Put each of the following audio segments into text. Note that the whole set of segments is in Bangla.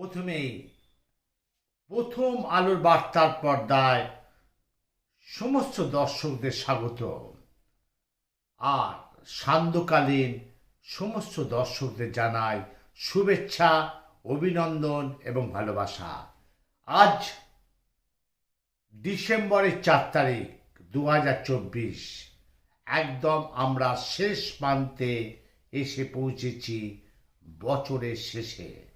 প্রথমেই প্রথম আলোর বার্তার পর্দায় সমস্ত দর্শকদের স্বাগত। আর সান্ধ্যকালীন সমস্ত দর্শকদের জানাই শুভেচ্ছা, অভিনন্দন এবং ভালোবাসা। আজ ডিসেম্বরের চার তারিখ দু হাজার চব্বিশ। একদম আমরা শেষ প্রান্তে এসে পৌঁছেছি বছরের শেষে।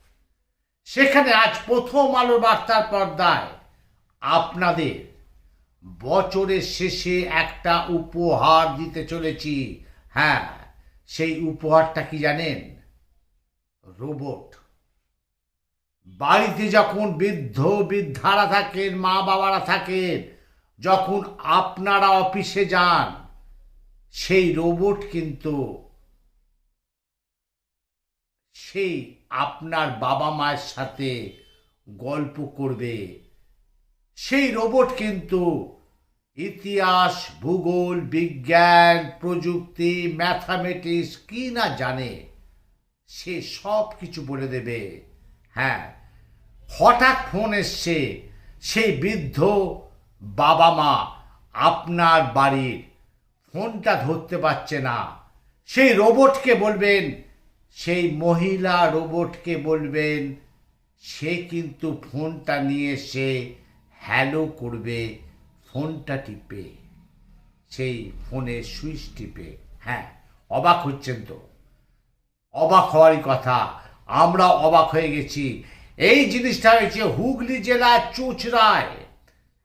সেখানে আজ প্রথম আলো বার্তার পর্দায় আপনাদের বছরের শেষে একটা উপহার দিতে চলেছি। হ্যাঁ সেই উপহারটা কি জানেন? রোবট। বাড়িতে যখন বৃদ্ধ বৃদ্ধারা থাকেন, মা বাবারা থাকেন, যখন আপনারা অফিসে যান, সেই রোবট কিন্তু সেই আপনার বাবা মায়ের সাথে গল্প করবে। সেই রোবট কিন্তু ইতিহাস, ভূগোল, বিজ্ঞান, প্রযুক্তি, ম্যাথামেটিক্স, কি না জানে, সে সব কিছু বলে দেবে। হ্যাঁ হঠাৎ ফোন এসছে, সেই বৃদ্ধ বাবা মা আপনার বাড়ির। ফোনটা ধরতে পারছে না। সেই রোবটকে বলবেন সেই মহিলা রোবটকে বলবেন, সে কিন্তু ফোনটা নিয়ে এসে হ্যালো করবে, ফোনটা টিপে। সেই ফোনে সুইচ টিপে। হ্যাঁ অবাক হচ্ছেন তো। অবাক হওয়ারই কথা, আমরা অবাক হয়ে গেছি। এই জিনিসটা হয়েছে হুগলি জেলার চুচড়ায়।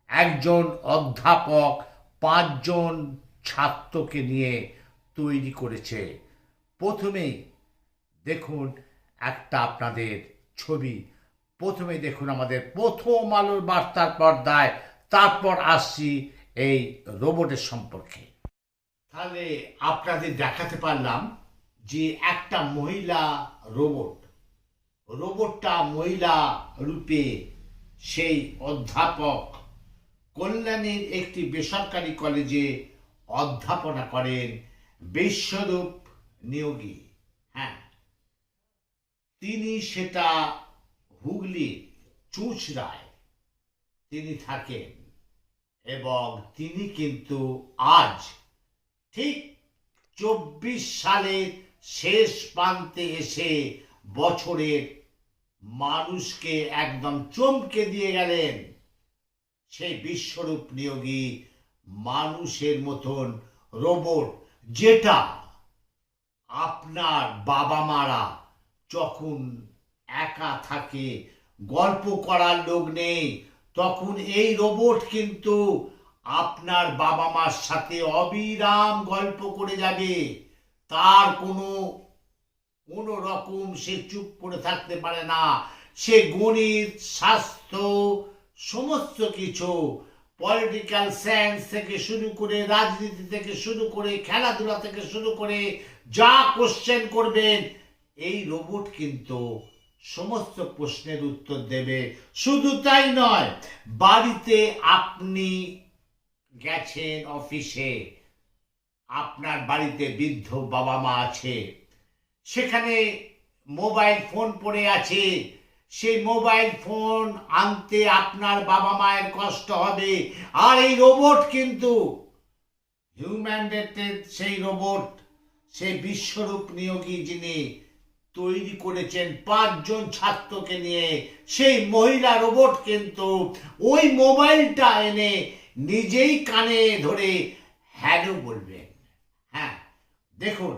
একজন অধ্যাপক পাঁচজন ছাত্রকে নিয়ে তৈরি করেছে। প্রথমেই দেখুন, একটা আপনাদের ছবি। প্রথমে দেখুন আমাদের প্রথম আলোর বার্তার পর্দায়, তারপর আসছি এই রোবটের সম্পর্কে। তাহলে আপনাদের দেখাতে পারলাম যে একটা মহিলা রোবট, রোবটটা মহিলা রূপে সেই অধ্যাপক কল্যাণীর একটি বেসরকারি কলেজে অধ্যাপনা করেন, বিশ্বরূপ নিয়োগী। হ্যাঁ। তিনি সেটা হুগলি চুঁচড়ায় তিনি থাকেন এবং তিনি কিন্তু আজ ঠিক চব্বিশ সালের শেষ প্রান্তে এসে বছরের মানুষকে একদম চমকে দিয়ে গেলেন। সেই বিশ্বরূপ নিয়োগী মানুষের মতন রোবট যেটা আপনার বাবা মারা যখন একা থাকে, গল্প করার লোক নেই, তখন এই রোবট কিন্তু আপনার বাবা মার সাথে অবিরাম গল্প করে যাবে। তার কোনো কোনো রকম সে চুপ করে থাকতে পারে না। সে গণিত, স্বাস্থ্য, সমস্ত কিছু, পলিটিক্যাল সায়েন্স থেকে শুরু করে রাজনীতি থেকে শুরু করে খেলাধুলা থেকে শুরু করে যা কোশ্চেন করবেন এই রোবট কিন্তু সমস্ত প্রশ্নের উত্তর দেবে। শুধু তাই নয়, বাড়িতে আপনি গেছেন অফিসে আপনার বাড়িতে বৃদ্ধ বাবা মা আছে, সেখানে মোবাইল ফোন পড়ে আছে, সেই মোবাইল ফোন আনতে আপনার বাবা মায়ের কষ্ট হবে। আর এই রোবট কিন্তু হিউম্যান সেই রোবট সেই বিশ্বরূপ নিয়োগী যিনি তৈরি করেছেন পাঁচজন ছাত্রকে নিয়ে। সেই মহিলা রোবট কিন্তু ওই মোবাইলটা এনে নিজেই কানে ধরে হ্যালো বলবেন। হ্যাঁ দেখুন,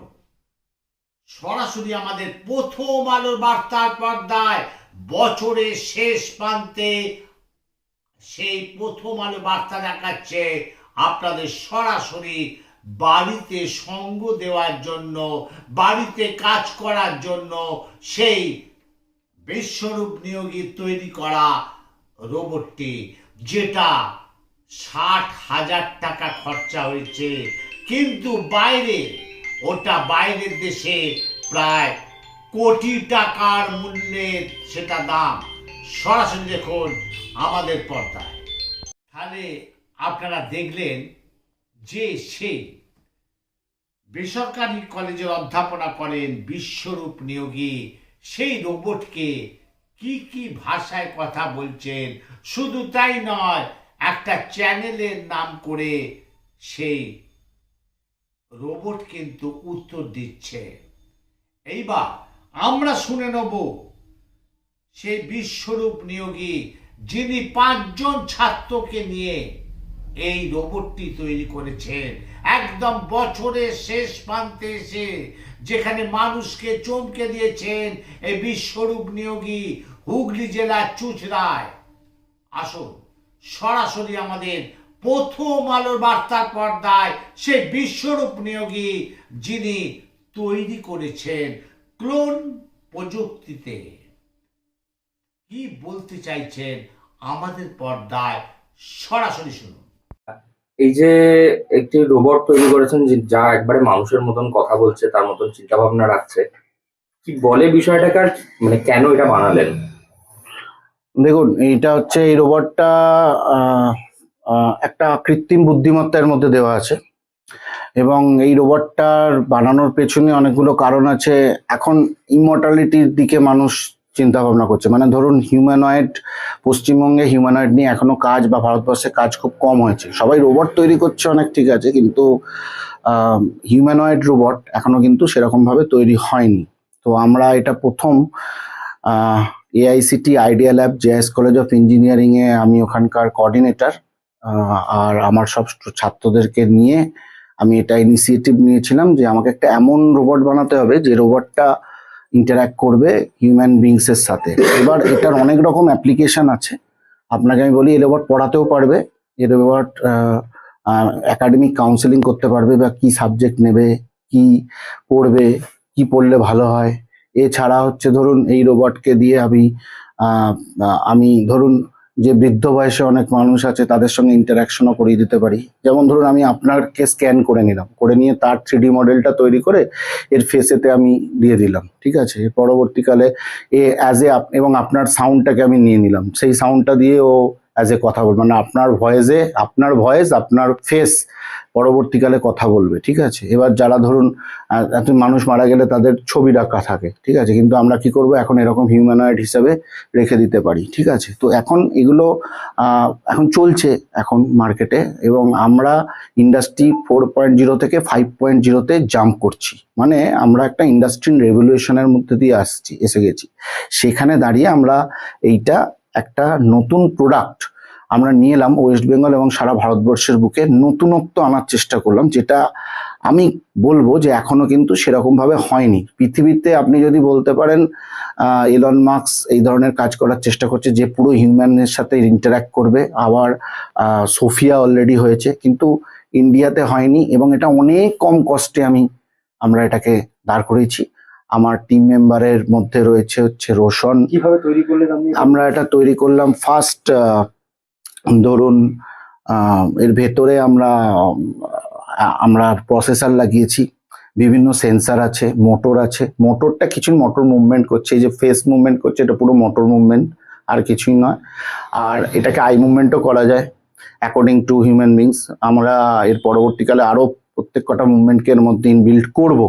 সরাসরি আমাদের প্রথম আলোর বার্তার পর্দায় বছরের শেষ প্রান্তে সেই প্রথম আলো বার্তা দেখাচ্ছে আপনাদের সরাসরি বাড়িতে সঙ্গ দেওয়ার জন্য, বাড়িতে কাজ করার জন্য সেই বিশ্বরূপ নিয়োগী তৈরি করা রোবটটি, যেটা ষাট হাজার টাকা খরচা হয়েছে। কিন্তু বাইরে, ওটা বাইরের দেশে প্রায় কোটি টাকার মূল্যের সেটা দাম। সরাসরি দেখুন আমাদের পর্দায়। তাহলে আপনারা দেখলেন যে সে বেসরকারি কলেজে অধ্যাপনা করেন বিশ্বরূপ নিয়োগী। সেই রোবটকে কি কি ভাষায় কথা বলছেন? শুধু তাই নয়, একটা চ্যানেলের নাম করে সেই রোবট কিন্তু উত্তর দিচ্ছে। এইবার আমরা শুনে নেব, সেই বিশ্বরূপ নিয়োগী, যিনি পাঁচজন ছাত্রকে নিয়ে এই রোবটটি তৈরি করেছেন একদম বছরের শেষ প্রান্তে এসে যেখানে মানুষকে চমকে দিয়েছেন এই বিশ্বরূপ নিয়োগী হুগলি জেলার চুচড়ায়। আসুন, সরাসরি আমাদের প্রথম আলোর বার্তার পর্দায় সে বিশ্বরূপ নিয়োগী যিনি তৈরি করেছেন ক্লোন প্রযুক্তিতে। কি বলতে চাইছেন আমাদের পর্দায়? সরাসরি শুনুন। এই যে একটি রোবট তৈরি করেছেন যে- একবারে মানুষের মতন কথা বলছে, তার মতন চিন্তা ভাবনা রাখছে, কি বলে বিষয়টাকে আর মানে কেন এটা বানালেন? দেখুন, এইটা হচ্ছে এই রোবটটা একটা কৃত্রিম বুদ্ধিমত্তার মধ্যে দেওয়া আছে এবং এই রোবটটার বানানোর পেছনে অনেকগুলো কারণ আছে। এখন ইমর্টালিটির দিকে মানুষ চিন্তা ভাবনা করছে। মানে ধরুন হিউম্যানয়েড পশ্চিমবঙ্গে হিউম্যানয়েড নিয়ে এখনও কাজ বা ভারতবর্ষে কাজ খুব কম হয়েছে। সবাই রোবট তৈরি করছে অনেক, ঠিক আছে, কিন্তু হিউম্যানয়েড রোবট এখনও কিন্তু সেরকমভাবে তৈরি হয়নি। তো আমরা এটা প্রথম AICTE idea lab JS college of ইঞ্জিনিয়ারিংয়ে আমি ওখানকার কোঅর্ডিনেটর আর আমার সব ছাত্রদেরকে নিয়ে আমি এটা ইনিশিয়েটিভ নিয়েছিলাম যে আমাকে একটা এমন রোবট বানাতে হবে যে রোবটটা ইন্টারাক্ট করবে হিউম্যান বিংসের সাথে। এবার এটার অনেক রকম অ্যাপ্লিকেশন আছে। আপনাকে আমি বলি এই রোবট পড়াতেও পারবে, এ রোবট একাডেমিক কাউন্সেলিং করতে পারবে বা কি সাবজেক্ট নেবে, কি পড়বে, কি পড়লে ভালো হয়। এছাড়া হচ্ছে ধরুন, এই রোবটকে দিয়ে আমি আমি ধরুন যে বৃদ্ধ বয়সে অনেক মানুষ আছে, তাদের সঙ্গে ইন্টারাকশনও করিয়ে দিতে পারি। যেমন ধরুন, আমি আপনাকে স্ক্যান করে নিলাম। করে নিয়ে তার থ্রিডি মডেলটা তৈরি করে এর ফেসেতে আমি দিয়ে দিলাম, ঠিক আছে? পরবর্তীকালে এ অ্যাজ এ এবং আপনার সাউন্ডটাকে আমি নিয়ে নিলাম। সেই সাউন্ডটা দিয়ে ও অ্যাজ এ কথা বল মানে আপনার ভয়েসে আপনার ভয়েস আপনার ফেস পরবর্তীকালে কথা বলবে, ঠিক আছে? এবার যারা ধরুন এত মানুষ মারা গেলে তাদের ছবি রাখা থাকে, ঠিক আছে? কিন্তু আমরা কি করব? এখন এরকম হিউম্যানয়েড হিসাবে রেখে দিতে পারি, ঠিক আছে? তো এখন এগুলো এখন চলছে এখন মার্কেটে এবং আমরা ইন্ডাস্ট্রি ফোর পয়েন্ট জিরো থেকে ফাইভ পয়েন্ট জিরোতে জাম্প করছি। মানে আমরা একটা ইন্ডাস্ট্রি রেভলিউশনের মধ্যে দিয়ে আসছি, এসে গেছি। সেখানে দাঁড়িয়ে আমরা এইটা একটা নতুন প্রোডাক্ট আমরা নিয়ে এলাম ওয়েস্ট বেঙ্গল এবং সারা ভারতবর্ষের বুকে নতুনত্ব আনার চেষ্টা করলাম যেটা আমি বলব যে এখনও কিন্তু সেরকম ভাবে হয়নি। পৃথিবীতে আপনি যদি বলতে পারেন এলন মার্কস এই ধরনের কাজ করার চেষ্টা করছে যে পুরো হিউম্যানের সাথে ইন্টারাক্ট করবে আবার সোফিয়া অলরেডি হয়েছে কিন্তু ইন্ডিয়াতে হয়নি এবং এটা অনেক কম কস্টে আমি আমরা এটাকে দাঁড় করেছি আমার টিম মেম্বারের মধ্যে রয়েছে হচ্ছে রোশন কীভাবে তৈরি করলেন আমরা এটা তৈরি করলাম ফার্স্ট ধরুন এর ভেতরে আমরা আমরা প্রসেসর লাগিয়েছি, বিভিন্ন সেন্সার আছে মোটর আছে মোটরটা কিছু মোটর মুভমেন্ট করছে, এই যে ফেস মুভমেন্ট করছে, এটা পুরো মোটর মুভমেন্ট আর কিছুই নয়। আর এটাকে আই মুভমেন্টও করা যায় অ্যাকর্ডিং টু হিউম্যান বিংস আমরা এর পরবর্তীকালে আরও প্রত্যেক কটা মুভমেন্টকে এর মধ্যে ইনবিল্ড করব,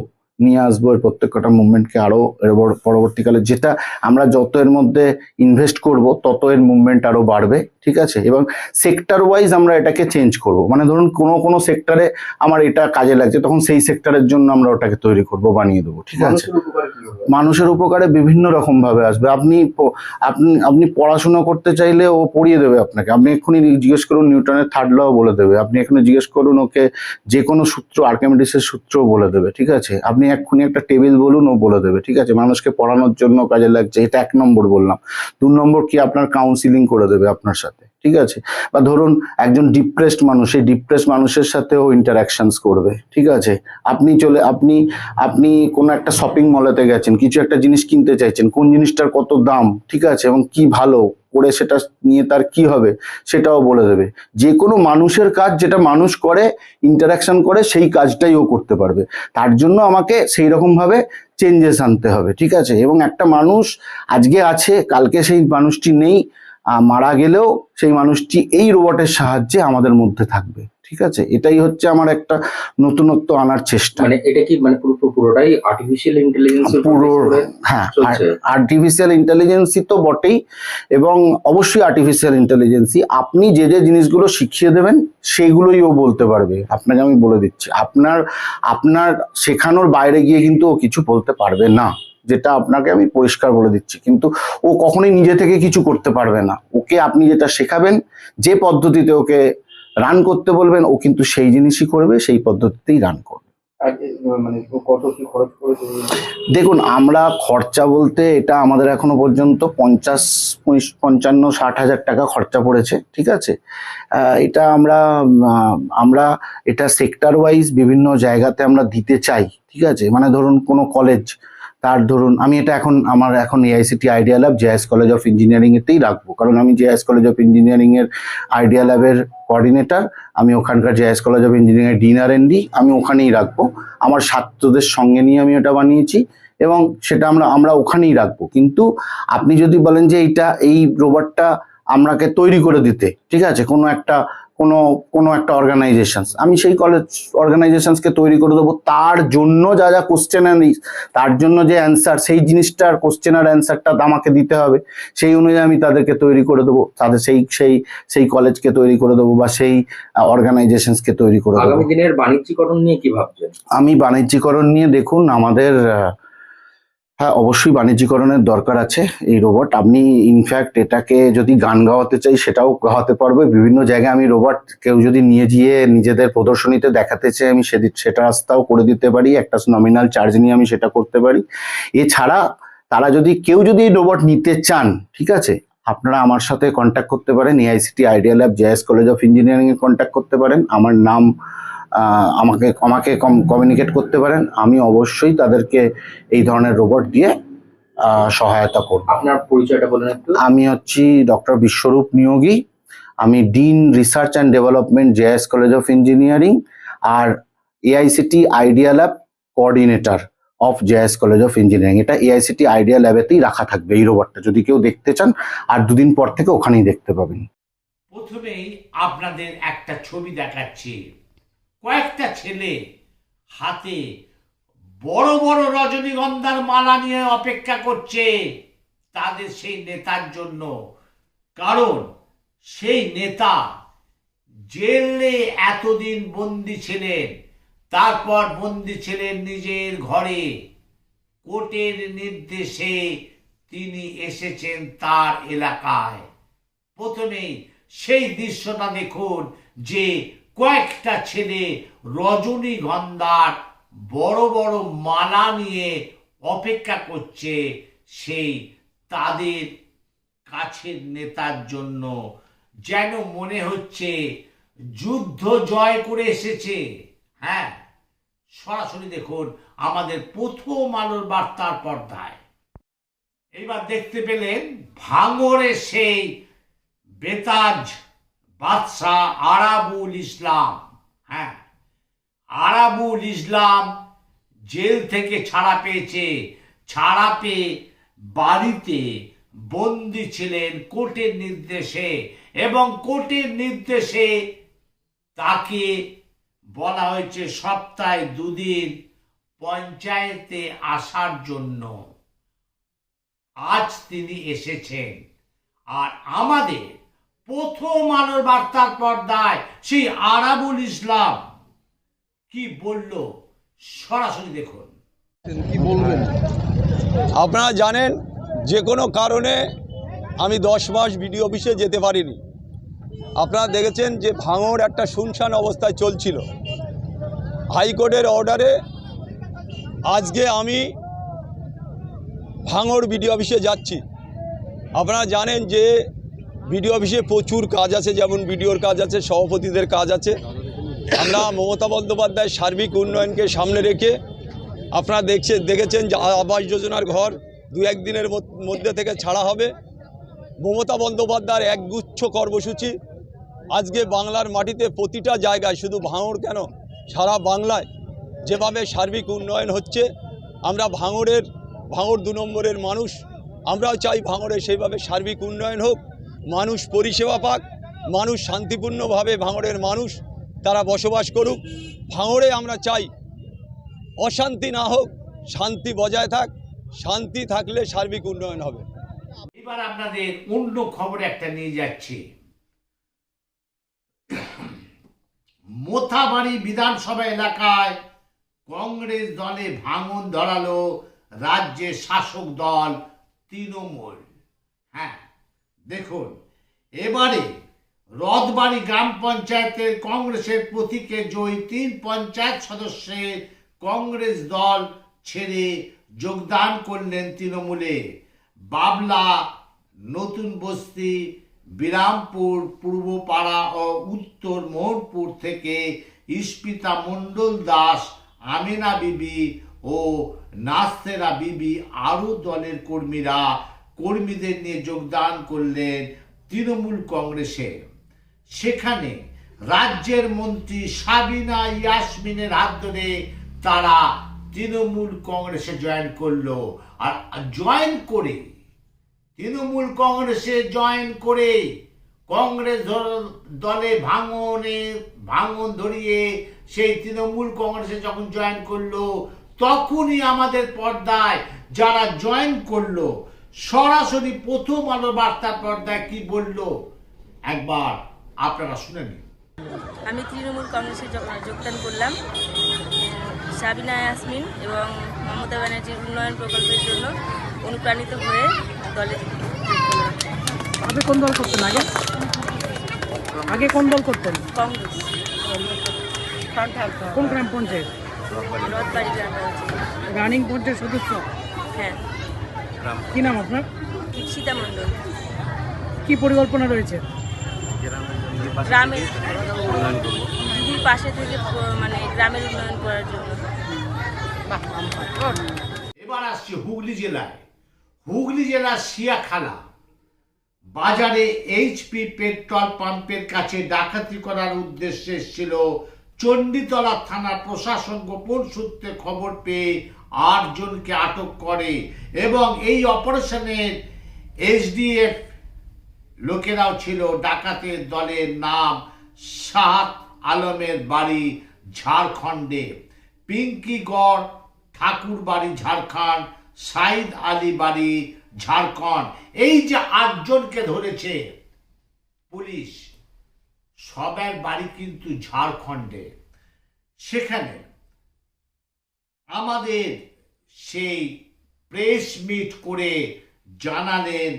নিয়ে আসব এর প্রত্যেক কটা মুভমেন্টকে আরও এর পরবর্তীকালে। যেটা আমরা যত এর মধ্যে ইনভেস্ট করব, তত এর মুভমেন্ট আরও বাড়বে। ঠিক আছে? এবং সেক্টর ওয়াইজ আমরা এটাকে চেঞ্জ করব। মানে ধরুন কোনো কোনো সেক্টরে আমার এটা কাজে লাগছে তখন সেই সেক্টরের জন্য আমরা ওটাকে তৈরি করব বানিয়ে দেবো ঠিক আছে? মানুষের উপকারে বিভিন্ন রকম ভাবে আসবে। আপনি আপনি আপনি পড়াশোনা করতে চাইলে ও পড়িয়ে দেবে আপনাকে। আপনি এক্ষুনি জিজ্ঞেস করুন নিউটনের থার্ড ল বলে দেবে। আপনি এখানে জিজ্ঞেস করুন ওকে যে কোনো সূত্র আর্কিমিডিসের সূত্রও বলে দেবে ঠিক আছে? আপনি এক্ষুনি একটা টেবিল বলুন ও বলে দেবে ঠিক আছে? মানুষকে পড়ানোর জন্য কাজে লাগছে এটা এক নম্বর বললাম। দু নম্বর কি আপনার কাউন্সিলিং করে দেবে আপনার সাথে। ঠিক আছে? বা ধরুন একজন ডিপ্রেসড মানুষ, সেই ডিপ্রেসড মানুষের সাথেও ইন্টারাকশনস করবে, ঠিক আছে? আপনি চলে, আপনি আপনি কোনো একটা শপিং মলেতে গেছেন, কিছু একটা জিনিস কিনতে চাইছেন, কোন জিনিসটার কত দাম, ঠিক আছে? এবং কি ভালো, করে সেটা নিয়ে তার কি হবে, সেটাও বলে দেবে। যে কোনো মানুষের কাজ যেটা মানুষ করে ইন্টারাকশন করে, সেই কাজটাই ও করতে পারবে। তার জন্য আমাকে সেই রকমভাবে চেঞ্জেস আনতে হবে, ঠিক আছে? এবং একটা মানুষ আজকে আছে, কালকে সেই মানুষটি নেই মারা গেলেও সেই মানুষটি এই রোবটের সাহায্যে আমাদের মধ্যে থাকবে ঠিক আছে? এটাই হচ্ছে আমার একটা নতুনত্ব আনার চেষ্টা। মানে এটা কি মানে পুরো পুরো- পুরোটাই আর্টিফিশিয়াল ইন্টেলিজেন্স পুরো হ্যাঁ আর্টিফিশিয়াল ইন্টেলিজেন্সই তো বটেই এবং অবশ্যই আর্টিফিশিয়াল ইন্টেলিজেন্সই আপনি যে যে জিনিসগুলো শিখিয়ে দেবেন সেইগুলোই ও বলতে পারবে। আপনাকে আমি বলে দিচ্ছি আপনার আপনার শেখানোর বাইরে গিয়ে কিন্তু ও কিছু বলতে পারবে না। যেটা আপনাকে আমি পরিষ্কার বলে দিচ্ছি। কিন্তু ও কখনোই নিজে থেকে কিছু করতে পারবে না। ওকে আপনি যেটা শেখাবেন যে পদ্ধতিতে ওকে রান করতে বলবেন ও কিন্তু সেই জিনিসই করবে সেই পদ্ধতিতেই রান করবে। মানে দেখুন আমরা খরচা বলতে এটা আমাদের এখনও পর্যন্ত পঞ্চাশ পঞ্চান্ন ষাট হাজার টাকা খরচা পড়েছে ঠিক আছে? এটা আমরা আমরা এটা সেক্টর ওয়াইজ বিভিন্ন জায়গাতে আমরা দিতে চাই ঠিক আছে? মানে ধরুন কোনো কলেজ তার ধরুন, আমি এটা এখন আমার এখন AICTE idea lab JS college of engineering এতেই রাখব। কারণ আমি জেএস কলেজ অফ ইঞ্জিনিয়ারিং এর আইডিয়া ল্যাবের কোঅর্ডিনেটর আমি ওখানকার JS college of engineering dean R and D আমি ওখানেই রাখব। আমার ছাত্রদের সঙ্গে নিয়ে আমি ওটা বানিয়েছি এবং সেটা আমরা আমরা ওখানেই রাখব। কিন্তু আপনি যদি বলেন যে এইটা, এই রোবটটা আমরাকে তৈরি করে দিতে, ঠিক আছে? কোনো একটা কোনো কোনো একটা অর্গানাইজেশনস আমি সেই কলেজ অর্গানাইজেশনসকে তৈরি করে দেবো। তার জন্য যা যা কোশ্চেন তার জন্য যে অ্যান্সার সেই জিনিসটার কোশ্চেন আর অ্যান্সারটা আমাকে দিতে হবে। সেই অনুযায়ী আমি তাদেরকে তৈরি করে দেবো। তাদের সেই সেই সেই কলেজকে তৈরি করে দেবো বা সেই অর্গানাইজেশনসকে তৈরি করে দেবো। আগামী দিনের বাণিজ্যিকরণ নিয়ে কি ভাবছেন? আমি বাণিজ্যিকরণ নিয়ে দেখুন আমাদের হ্যাঁ অবশ্যই বাণিজ্যিকরণের দরকার আছে এই রোবট আপনি ইনফ্যাক্ট এটাকে যদি গান গাওয়াতে চাই, সেটাও গাওয়াতে পারবে। বিভিন্ন জায়গায় আমি রোবট কেউ যদি নিয়ে গিয়ে নিজেদের প্রদর্শনীতে দেখাতে চাই, আমি সেদিক সেটা রাস্তাও করে দিতে পারি, একটা নমিনাল চার্জ নিয়ে আমি সেটা করতে পারি। এছাড়া, তারা যদি, কেউ যদি রোবট নিতে চান, ঠিক আছে? আপনারা আমার সাথে কন্ট্যাক্ট করতে পারেন AICTE idea lab JS college of engineering A contact করতে পারেন। আমার নাম আহ, আমাকে কম কমিউনিকেট করতে পারেন। আমি অবশ্যই তাদেরকে এই ধরনের রোবট দিয়ে সহায়তা করব। আপনার পরিচয়টা বলেন একটু। আমি হচ্ছি ডক্টর বিশ্বরূপ নিয়োগী। আমি dean research and development JS college of engineering R AICTE idea lab coordinator of JS college of engineering এটা এআইসিটি আইডিয়া ল্যাবেতেই রাখা থাকবে এই রোবটটা যদি কেউ দেখতে চান আর দুদিন পর থেকে ওখানেই দেখতে পাবেন। প্রথমেই আপনাদের একটা ছবি দেখাচ্ছি। কয়েকটা ছেলে হাতে বড় বড় রজনীগন্ধার মালা নিয়ে অপেক্ষা করছে তাদের সেই নেতার জন্য। কারণ সেই নেতা জেলে এতদিন বন্দি ছিলেন, তারপর বন্দি ছিলেন নিজের ঘরে। কোর্টের নির্দেশে তিনি এসেছেন তার এলাকায়। প্রথমেই সেই দৃশ্যটা দেখুন যে কয়েকটা ছেলে রজনীগন্ধার বড় বড় মালা নিয়ে অপেক্ষা করছে সেই তাদের কাছের নেতার জন্য। যেন মনে হচ্ছে যুদ্ধ জয় করে এসেছে। হ্যাঁ সরাসরি দেখুন আমাদের প্রথম আলোর বার্তার পর্দায়। এবার দেখতে পেলেন ভাঙরে সেই বেতাজ বাদশাহ আরাবুল ইসলাম হ্যাঁ আরাবুল ইসলাম জেল থেকে ছাড়া পেয়েছে, ছাড়া পেয়ে বাড়িতে বন্দি ছিলেন কোর্টের নির্দেশে এবং কোর্টের নির্দেশে তাকে বলা হয়েছে সপ্তাহে দুদিন পঞ্চায়েতে আসার জন্য। আজ তিনি এসেছেন। আর আমাদের প্রথম আলোর বার্তার পর্দায় সেই আরাবুল ইসলাম কি বলল সরাসরি দেখুন। কি বলবেন? আপনারা জানেন যে কোনো কারণে আমি দশ মাস বিডিও অফিসে যেতে পারিনি। আপনারা দেখেছেন যে ভাঙর একটা শুনশান অবস্থায় চলছিল। হাইকোর্টের অর্ডারে আজকে আমি ভাঙর বিডিও অফিসে যাচ্ছি। আপনারা জানেন যে বিডিও অফিসে প্রচুর কাজ আছে, যেমন বিডিওর কাজ আছে, সভাপতিদের কাজ আছে। আমরা মমতা বন্দ্যোপাধ্যায় সার্বিক উন্নয়নকে সামনে রেখে আপনারা দেখছে, দেখেছেন যে আবাস যোজনার ঘর দু একদিনের মধ্য- মধ্যে থেকে ছাড়া হবে। মমতা বন্দ্যোপাধ্যায়ের একগুচ্ছ কর্মসূচি। আজকে বাংলার মাটিতে প্রতিটা জায়গায়, শুধু ভাঙড় কেন, সারা বাংলায় যেভাবে সার্বিক উন্নয়ন হচ্ছে, আমরা ভাঙড়ের, ভাঙড় দু নম্বরের মানুষ। আমরাও চাই ভাঙড়ে সেইভাবে সার্বিক উন্নয়ন হোক। মানুষ পরিষেবা পাক, মানুষ শান্তিপূর্ণভাবে ভাঙড়ের মানুষ, তারা বসবাস করুক। ভাঙড়ে আমরা চাই অশান্তি না হোক, শান্তি বজায় থাক, শান্তি থাকলে সার্বিক উন্নয়ন হবে। এবার আপনাদের অন্য খবর একটা নিয়ে যাচ্ছি। মোথাবাড়ি বিধানসভা এলাকায় কংগ্রেস দলে ভাঙন ধরালো রাজ্যের শাসক দল তৃণমূল। হ্যাঁ দেখুন, এবারে রথবাড়ি গ্রাম পঞ্চায়েতের কংগ্রেসের প্রতীকে জয়ী তিন পঞ্চায়েত সদস্যের কংগ্রেস দল ছেড়ে যোগদান করলেন তৃণমূলে। বাবলা, নতুন বস্তি, বিরামপুর, পূর্বপাড়া ও উত্তর মোহনপুর থেকে ইস্পিতা মণ্ডল দাস, আমিনা বিবি ও নাস্তেরা বিবি আরও দলের কর্মীরা কর্মীদের নিয়ে যোগদান করলেন তৃণমূল কংগ্রেসে। সেখানে রাজ্যের মন্ত্রী সাবিনা ইয়াসমিনের হাত ধরে তারা তৃণমূল কংগ্রেসে জয়েন করল। আর জয়েন করে, তৃণমূল কংগ্রেসে জয়েন করে কংগ্রেস দলে ভাঙনে, ভাঙন ধরিয়ে সেই তৃণমূল কংগ্রেসে যখন জয়েন করল, তখনই আমাদের পর্দায় যারা জয়েন করল সরাসরি প্রথম আলো বার্তার পর্দায় কি বলল? একবার আপনারা শুনে নিন। আমি তৃণমূল কংগ্রেসে যোগ- যোগদান করলাম। সাবিনা ইয়াসমিন এবং মমতা ব্যানার্জির উন্নয়ন প্রকল্পের জন্য অনুপ্রাণিত হয়ে দলে। আগে কোন দল করতেন আগে? আগে কোন দল করতেন? কংগ্রেস। কোন গ্রাম পঞ্চায়েত। রানিং পঞ্চায়েত সদস্য? হ্যাঁ। কি নাম আপনার? দীক্ষিতা মণ্ডল। কি পরিকল্পনা রয়েছে? গ্রামের দিদির পাশে থেকে মানে গ্রামের উন্নয়ন করার জন্য। এবার আসছে হুগলি জেলায়। হুগলি জেলার শিয়াখালা বাজারে এইচপি পেট্রোল পাম্পের কাছে ডাকাতি করার উদ্দেশ্যে এসেছিল চণ্ডীতলা থানা প্রশাসন গোপন সূত্রে খবর পেয়ে আটজনকে আটক করে এবং এই অপারেশনের এসডিএফ লোকেরাও ছিল। ডাকাতের দলের নাম সাত আলমের বাড়ি ঝাড়খণ্ডে। পিঙ্কিগড় ঠাকুর বাড়ি ঝাড়খণ্ড, সাইদ আলী বাড়ি ঝাড়খণ্ড। এই যে আটজনকে ধরেছে পুলিশ, সবার বাড়ি কিন্তু ঝাড়খণ্ডে। সেখানে আমাদের সেই প্রেস মিট করে জানালেন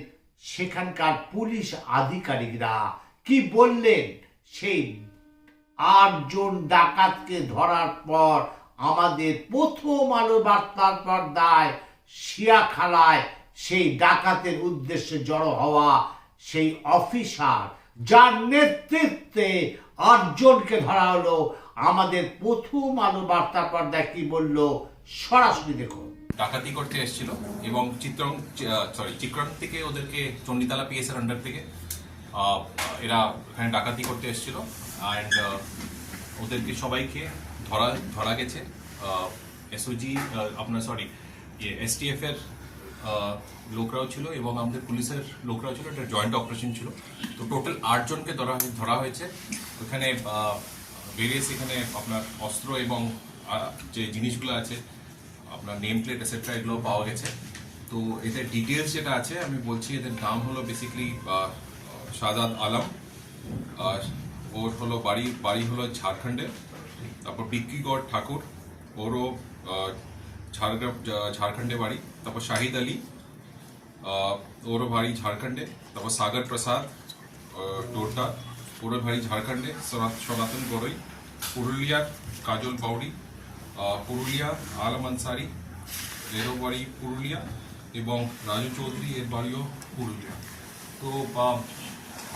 সেখানকার পুলিশ আধিকারিকরা। কি বললেন? সেই আটজন ডাকাতকে ধরার পর আমাদের প্রথম আলো বার্তার পর্দায় শিয়াখালায় সেই ডাকাতের উদ্দেশ্যে জড়ো হওয়া সেই অফিসার, যার নেতৃত্বে আটজনকে ধরা হলো আমাদের প্রথম আলো বার্তার পর্দায় কি বলল? সরাসরি দেখুন। ডাকাতি করতে এসেছিল এবং চিত্রং সরি চিত্রং থেকে ওদেরকে চণ্ডীতলা পিএস এর আন্ডার থেকে এরা এখানে ডাকাতি করতে এসেছিল। অ্যান্ড ওদেরকে সবাইকে ধরা ধরা গেছে। এসওজি আপনার সরি এসটিএফ এর আহ, লোকরাও ছিল এবং আমাদের পুলিশের লোকরাও ছিল। এটা জয়েন্ট অপারেশন ছিল। তো টোটাল আটজনকে ধরা ধরা হয়েছে। ওখানে ভেরিয়াস এখানে আপনার অস্ত্র এবং যে জিনিসগুলো আছে, আপনার নেম প্লেট এসেট্রা এগুলো পাওয়া গেছে। তো এদের ডিটেলস যেটা আছে, আমি বলছি এদের নাম হলো বেসিক্যালি শাহাদ আলম, আর ওর হলো বাড়ি বাড়ি হলো ঝাড়খণ্ডে। তারপর বিক্কিগড় ঠাকুর, ওরও ঝাড়গ্রাম ঝাড়খণ্ডে বাড়ি। তারপর শাহিদ আলী ওরও বাড়ি ঝাড়খণ্ডে। তারপর সাগর প্রসাদ টোটা। ওরও বাড়ি ঝাড়খণ্ডে সনা- সনাতন গড়ই পুরুলিয়ার কাজল বাউরি পুরুলিয়া আলম আনসারি এরও বাড়ি পুরুলিয়া এবং রাজু চৌধুরী এর বাড়িও পুরুলিয়া। তো আহ,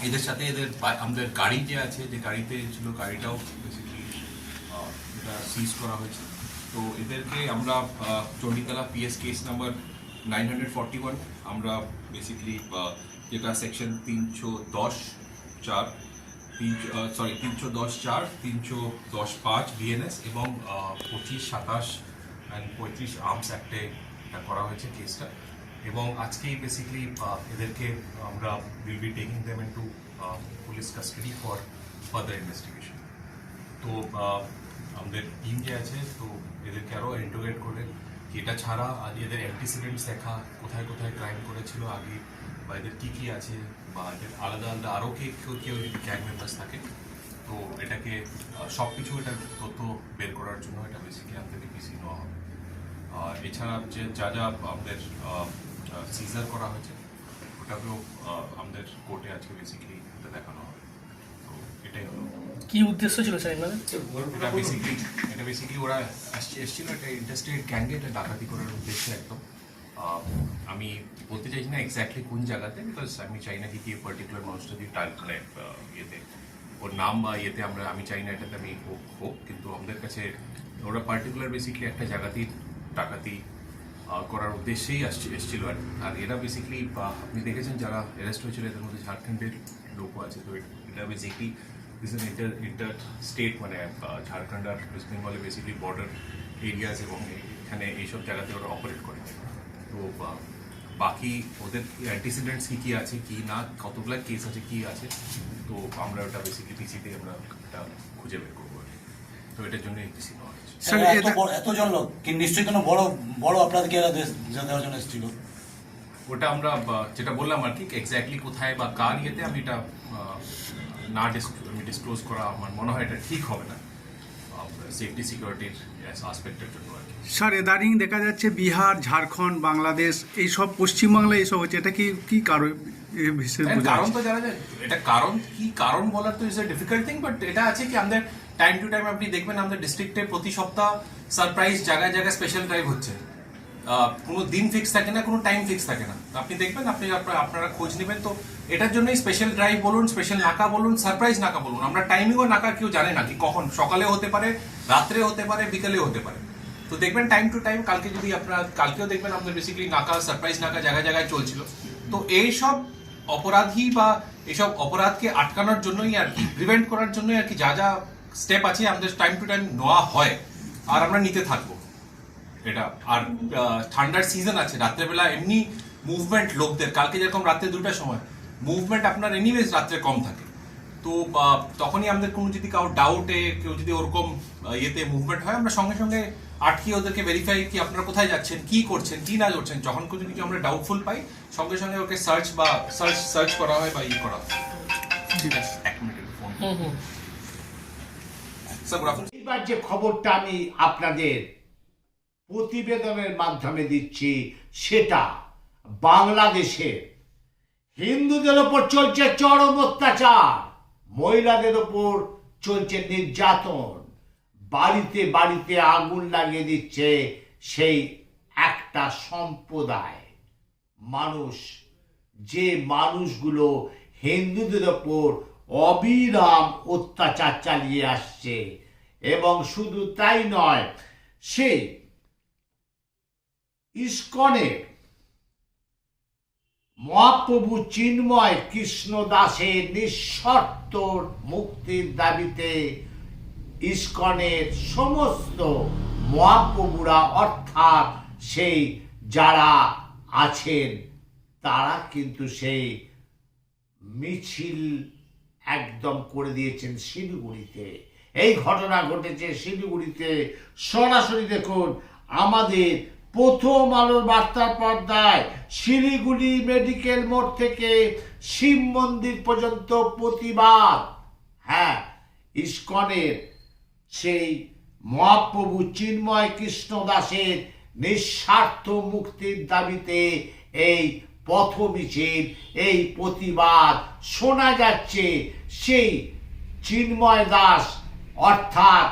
এদের সাথে এদের আমাদের গাড়ি যে আছে যে গাড়িতে ছিল গাড়িটাও বেসিক্যালি এটা সিজ করা হয়েছে। তো এদেরকে আমরা Chanditala PS case number nine hundred one আমরা বেসিক্যালি যেটা সেকশন তিনশো দশ চার সরি তিনশো দশ চার, তিনশো দশ পাঁচ বিএনএস এবং পঁচিশ সাতাশ অ্যান্ড পঁয়ত্রিশ আর্মস অ্যাক্টে করা হয়েছে কেসটা এবং আজকেই বেসিক্যালি এদেরকে আমরা will be taking them into police custody for further investigation তো আমাদের টিম যে আছে, তো এদেরকে আরও ইন্টোগ্রেট করে এটা ছাড়া এদের অ্যান্টিসিডেন্টস দেখা, কোথায় কোথায় ক্রাইম করেছিল, আগে বা এদের কী কী আছে বা এদের আলাদা আলাদা আরও কে কেউ কেউ যদি গ্যাং মেম্বার্স থাকে তো এটাকে সব কিছু এটা তথ্য বের করার জন্য এটা বেসিক্যালি আমাদের পিসি নেওয়া হবে। আর এছাড়া যে যা যা আমাদের সিজার করা হয়েছে ওটাকেও আমাদের কোর্টে আজকে বেসিক্যালি এটা দেখানো হবে। তো এটাই হলো। কি উদ্দেশ্য ছিল স্যার এটা বেসিক্যালি এটা বেসিক্যালি ওরা আসছে এসেছিল একটা ইন্ডাস্ট্রিয়াল গ্যাংগে এটা ডাকাতি করার উদ্দেশ্যে একদম। আমি বলতে চাইছি না এক্স্যাক্টলি কোন জায়গাতে বিকজ আমি চাই না কি পার্টিকুলার মানুষটা টাইপ মানে ইয়েতে ওর নাম বা ইয়েতে আমরা আমি চাই না এটাতে আমি হোক হোক কিন্তু আমাদের কাছে ওরা পার্টিকুলার বেসিক্যালি একটা জায়গাতেই আহ, করার উদ্দেশ্যেই আসছে এসেছিল আর আর এরা বেসিক্যালি আপনি দেখেছেন যারা অ্যারেস্ট হয়েছিল এদের মধ্যে ঝাড়খণ্ডের লোকও আছে তো এটা- basically this in inter inter state মানে ঝাড়খণ্ড আর ওয়েস্ট বেঙ্গলে বেসিক্যালি বর্ডার এরিয়াস এবং এখানে এইসব জায়গাতে ওরা অপারেট করে। তো বাকি ওদের অ্যান্টিসিডেন্টস কী কী আছে কি না কতগুলো কেস আছে কি আছে তো আমরা ওটা বেসিক্যালি পিসিতে আমরা এটা খুঁজে বের করব তো এটার জন্য এই পিসি নেওয়া হয়েছে এতজন লোক কি নিশ্চয়ই কোনো বড় বড় আপনাদেরকে এরা দেওয়ার জন্য এসেছিল? ওটা আমরা যেটা বললাম আর কি এক্স্যাক্টলি কোথায় বা কার ইয়েতে আমি এটা না আমি ডিসক্লোজ করা আমার মনে হয় এটা ঠিক হবে না। সেফটি সিকিউরিটির আসপেক্টের জন্য আর কি স্যার এদারিং দেখা যাচ্ছে বিহার ঝাড়খণ্ড বাংলাদেশ এইসব পশ্চিমবাংলায় এইসব হচ্ছে এটা কি কি কারণ কারণ তো জানা যায় এটা কারণ কি কারণ বলার তো is a difficult thing but এটা আছে কি আমাদের টাইম টু টাইম আপনি দেখবেন আমাদের ডিস্ট্রিক্টে প্রতি সপ্তাহ সারপ্রাইজ জায়গায় জায়গায় স্পেশাল ড্রাইভ হচ্ছে। কোনো দিন ফিক্স থাকে না, কোনো টাইম ফিক্স থাকে না। আপনি দেখবেন, আপনি আপনারা- আপনারা খোঁজ নেবেন। তো এটার জন্যই স্পেশাল ড্রাইভ বলুন স্পেশাল নাকা বলুন সারপ্রাইজ নাকা বলুন। আমরা টাইমিংও নাকা কেউ জানে না, কি কখন। সকালে হতে পারে, রাত্রে হতে পারে, বিকালে হতে পারে। তো দেখবেন টাইম টু টাইম কালকে যদি আপনারা, কালকেও দেখবেন, আমাদের বেসিক্যালি নাকা সারপ্রাইজ নাকা জায়গায় জায়গায় চলছিল। তো এই সব অপরাধী বা এইসব অপরাধকে আটকানোর জন্যই আর কি প্রিভেন্ট করার জন্যই আর কি যা যা স্টেপ আছে, আমাদের টাইম টু টাইম নেওয়া হয়। আর আমরা নিতে থাকব। এটা। আর ঠান্ডার সিজন আছে রাত্রেবেলা এমনি মুভমেন্ট লোকদের কালকে যেরকম রাত্রে দুটার সময় মুভমেন্ট আপনার এনিওয়েজ রাত্রে কম থাকে। তো তখনই আমাদের কোনো যদি কারও ডাউটে কেউ যদি ওরকম ইয়েতে মুভমেন্ট হয় আমরা সঙ্গে সঙ্গে আটকে ওদেরকে ভেরিফাই কি আপনারা কোথায় যাচ্ছেন কি করছেন কি না করছেন যখন কোনো কিছু আমরা ডাউটফুল পাই সঙ্গে সঙ্গে ওকে সার্চ বা সার্চ সার্চ করা হয় বা ই করা হয়। ঠিক আছে। এক মিনিটের ফোন স্যার এবার যে খবরটা আমি আপনাদের প্রতিবেদনের মাধ্যমে দিচ্ছি সেটা বাংলাদেশের হিন্দুদের ওপর চলছে চরম অত্যাচার। মহিলাদের ওপর চলছে নির্যাতন। বাড়িতে বাড়িতে আগুন লাগিয়ে দিচ্ছে সেই একটা সম্প্রদায়। মানুষ, যে মানুষগুলো হিন্দুদের ওপর অবিরাম অত্যাচার চালিয়ে আসছে। এবং শুধু তাই নয়, সে ইস্কনের মহাপ্রভু চিন্ময় কৃষ্ণ দাসের নিঃশর্ত মুক্তির দাবিতে ইস্কনের সমস্ত মহাপ্রভুরা, অর্থাৎ সেই যারা আছেন, তারা কিন্তু সেই মিছিল একদম করে দিয়েছেন শিলিগুড়িতে। এই ঘটনা ঘটেছে শিলিগুড়িতে। সরাসরি দেখুন, আমাদের প্রথম আলোর বার্তার পর্দায় শিলিগুড়ি মেডিকেল মোড় থেকে শিব মন্দির পর্যন্ত প্রতিবাদ। হ্যাঁ ইস্কনের সেই মহাপ্রভু চিন্ময় কৃষ্ণ দাসের নিঃস্বার্থ মুক্তির দাবিতে এই পথ মিছিল এই প্রতিবাদ শোনা যাচ্ছে সেই চিন্ময় দাস, অর্থাৎ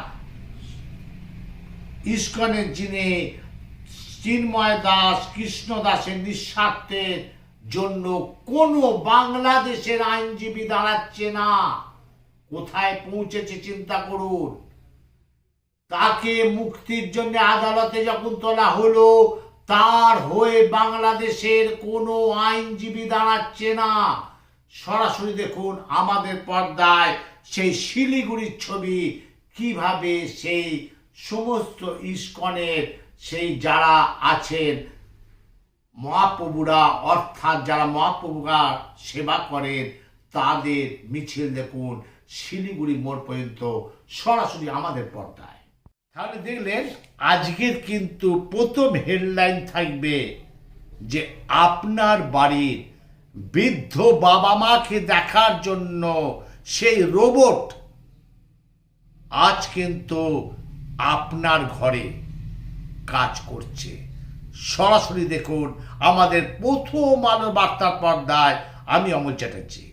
ইস্কনের যিনি চিন্ময় দাস, কৃষ্ণ দাসের নিঃস্বার্থের জন্য কোনো বাংলাদেশের আইনজীবী দাঁড়াচ্ছে না। কোথায় পৌঁছেছে চিন্তা করুন। তাকে মুক্তির জন্য আদালতে যখন তোলা হলো, তার হয়ে বাংলাদেশের কোনো আইনজীবী দাঁড়াচ্ছে না। সরাসরি দেখুন আমাদের পর্দায় সেই শিলিগুড়ির ছবি, কীভাবে সেই সমস্ত ইস্কনের সেই যারা আছেন মহাপ্রভুরা, অর্থাৎ যারা মহাপ্রভুরা সেবা করেন, তাদের মিছিল দেখুন, শিলিগুড়ি মোড় পর্যন্ত সরাসরি আমাদের পর্দায়। তাহলে দেখলেন, আজকের কিন্তু প্রথম হেডলাইন থাকবে যে আপনার বাড়ির বৃদ্ধ বাবা মাকে দেখার জন্য সেই রোবট আজ কিন্তু আপনার ঘরে। কাজ করছে। সরাসরি দেখুন আমাদের প্রথম আলো বার্তার পর্দায় আমি অমল চ্যাটার্জি।